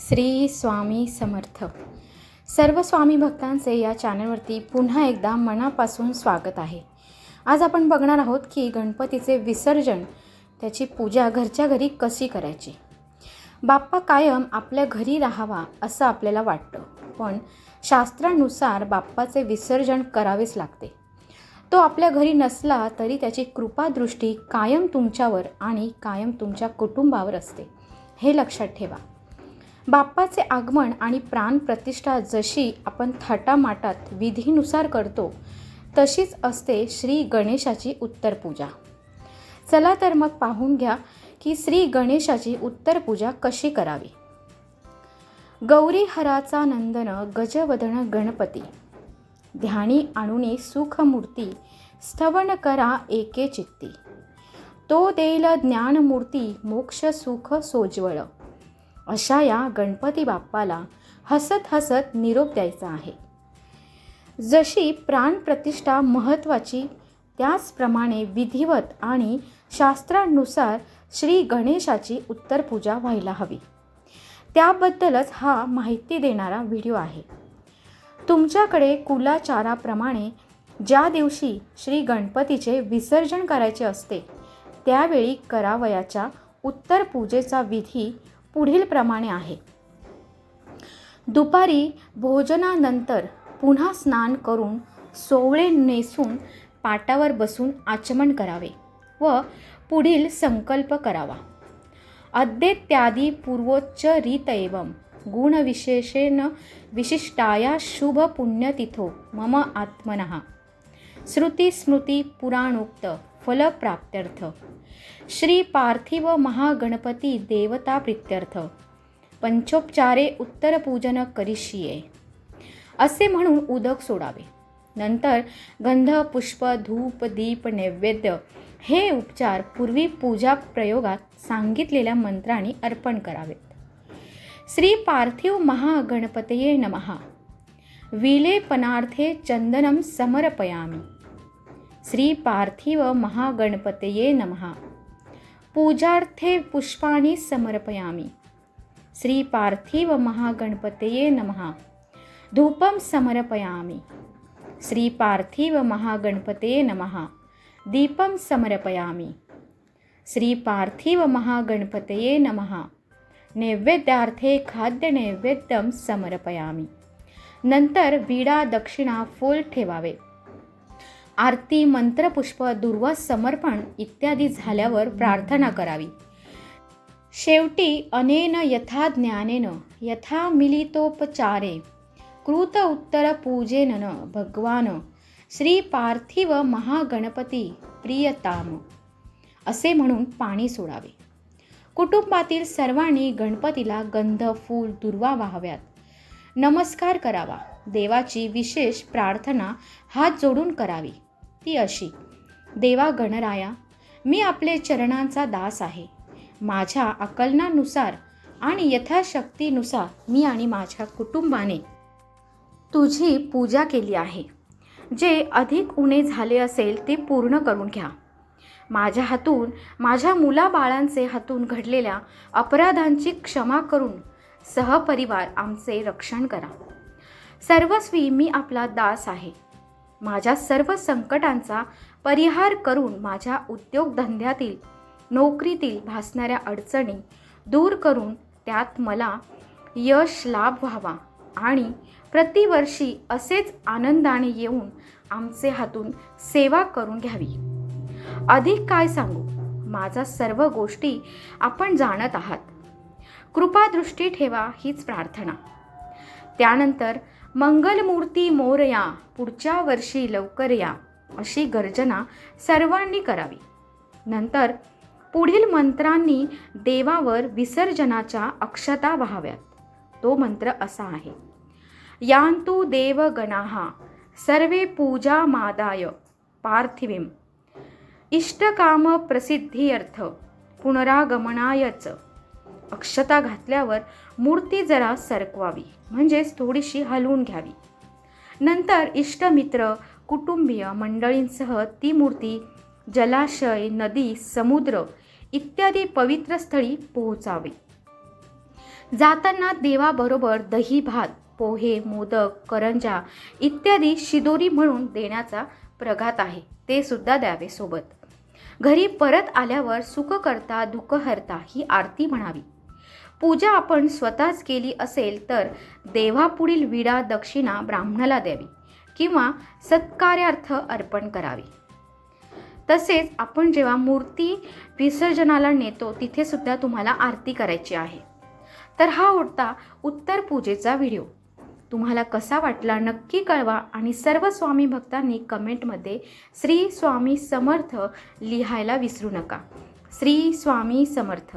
श्री स्वामी समर्थ. सर्व स्वामी भक्तांचे या चॅनलवरती पुन्हा एकदा मनापासून स्वागत आहे. आज आपण बघणार आहोत की गणपतीचे विसर्जन त्याची पूजा घरच्या घरी कशी करायची? बाप्पा कायम आपल्या घरी राहावा असं आपल्याला वाटतं. पण शास्त्रानुसार बाप्पाचे विसर्जन करावेच लागते. तो आपल्या घरी नसला तरी त्याची कृपादृष्टी कायम तुमच्यावर आणि कायम तुमच्या कुटुंबावर असते. हे लक्षात ठेवा. बाप्पाचे आगमन आणि प्राणप्रतिष्ठा जशी आपण थाटामाटात विधीनुसार करतो तशीच असते श्री गणेशाची उत्तर पूजा चला तर मग पाहून घ्या की श्री गणेशाची उत्तर पूजा कशी करावी. गौरी हराचा नंदन गजवदन गणपती. ध्यानी आणुनी सुखमूर्ती स्थवन करा एके चित्ती. तो देईल ज्ञानमूर्ती मोक्ष सुख सोज्वळ. अशा या गणपती बाप्पाला हसत हसत निरोप द्यायचा आहे. जशी प्राणप्रतिष्ठा महत्त्वाची त्याचप्रमाणे विधिवत आणि शास्त्रानुसार श्री गणेशाची उत्तर पूजा व्हायला हवी. त्याबद्दलच हा माहिती देणारा व्हिडिओ आहे. तुमच्याकडे कुलाचाराप्रमाणे ज्या दिवशी श्री गणपतीचे विसर्जन करायचे असते त्यावेळी करावयाच्या उत्तर पूजेचा विधी पुढीलप्रमाणे आहे. दुपारी भोजनानंतर पुन्हा स्नान करून सोवळे नेसून पाटावर बसून आचमन करावे व पुढील संकल्प करावा. अद्यत्यादी पूर्वोच्च रीत एवं गुणविशेषेण विशिष्टाया शुभ पुण्यतिथो मम आत्मनः। श्रुती स्मृती पुराणोक्त फलप्राप्त्यर्थ. श्री पार्थिव महागणपती देवता प्रित्यर्थ पंचोपचारे उत्तरपूजन करिष्ये. असे म्हणून उदक सोडावे. नंतर गंध पुष्प धूप दीप नैवेद्य हे उपचार पूर्वी पूजा प्रयोगात सांगितलेल्या मंत्रांनी अर्पण करावेत. श्री पार्थिव महागणपतये नमः. विलेपनार्थे चंदनं समर्पयामि. श्री पार्थिव महागणपतये नमः. पूजार्थे पुष्पाणि समर्पयामि. श्री पार्थिव महागणपतये नमः. धूपं समर्पयामि. श्री पार्थिव महागणपतये नमः. दीपं समर्पयामि. श्री पार्थिव महागणपतये नमः. नैवेद्यार्थे खाद्यनैवेद्यं समर्पयामि. नंतर विडा दक्षिणा फूल ठेवावे. आरती मंत्रपुष्प दुर्वा समर्पण इत्यादी झाल्यावर प्रार्थना करावी. शेवटी अनेन यथा ज्ञानेन यथा मिलितोपचारे कृत उत्तर पूजेनन भगवान श्री पार्थिव महागणपती प्रियताम असे म्हणून पाणी सोडावे. कुटुंबातील सर्वांनी गणपतीला गंध फूल दुर्वा वाहाव्यात. नमस्कार करावा. देवाची विशेष प्रार्थना हात जोडून करावी. ती अशी देवा गणराया मी आपले चरणांचा दास आहे. माझ्या आकलनानुसार आणि यथाशक्तीनुसार मी आणि माझ्या कुटुंबाने तुझी पूजा केली आहे. जे अधिक उणे झाले असेल ते पूर्ण करून घ्या. माझ्या हातून माझ्या मुलाबाळांचे हातून घडलेल्या अपराधांची क्षमा करून सहपरिवार आमचे रक्षण करा. सर्वस्वी मी आपला दास आहे. माझ्या सर्व संकटांचा परिहार करून माझ्या उद्योगधंद्यातील नोकरीतील भासणाऱ्या अडचणी दूर करून त्यात मला यश लाभ व्हावा आणि प्रतिवर्षी असेच आनंदाने येऊन आमचे हातून सेवा करून घ्यावी. अधिक काय सांगू? माझा सर्व गोष्टी आपण जाणत आहात. कृपादृष्टी ठेवा हीच प्रार्थना. त्यानंतर मंगलमूर्ती मोरया पुढच्या वर्षी लवकर या अशी गर्जना सर्वांनी करावी. नंतर पुढील मंत्रांनी देवावर विसर्जनाच्या अक्षता व्हाव्यात. तो मंत्र असा आहे. यांतु देवगणाः सर्वे पूजा मादाय पार्थिवीम। इष्टकाम प्रसिद्धीअर्थ पुनरागमनायच। अक्षता घातल्यावर मूर्ती जरा सरकवावी म्हणजेच थोडीशी हलवून घ्यावी. नंतर इष्टमित्र कुटुंबीय मंडळींसह ती मूर्ती जलाशय नदी समुद्र इत्यादी पवित्र स्थळी पोहोचावी. जाताना देवाबरोबर दही भात पोहे मोदक करंजा इत्यादी शिदोरी म्हणून देण्याचा प्रघात आहे. ते सुद्धा द्यावे सोबत. घरी परत आल्यावर सुखकर्ता दुःखहर्ता ही आरती म्हणावी. पूजा आपण स्वतःच केली असेल तर देवापुढील विडा दक्षिणा ब्राह्मणाला द्यावी किंवा सत्कार्यार्थ अर्पण करावी. तसेच आपण जेव्हा मूर्ती विसर्जनाला नेतो तिथे सुद्धा तुम्हाला आरती करायची आहे. तर हा होता उत्तर पूजेचा व्हिडिओ. तुम्हाला कसा वाटला नक्की कळवा आणि सर्व स्वामी भक्तांनी कमेंटमध्ये श्री स्वामी समर्थ लिहायला विसरू नका. श्री स्वामी समर्थ.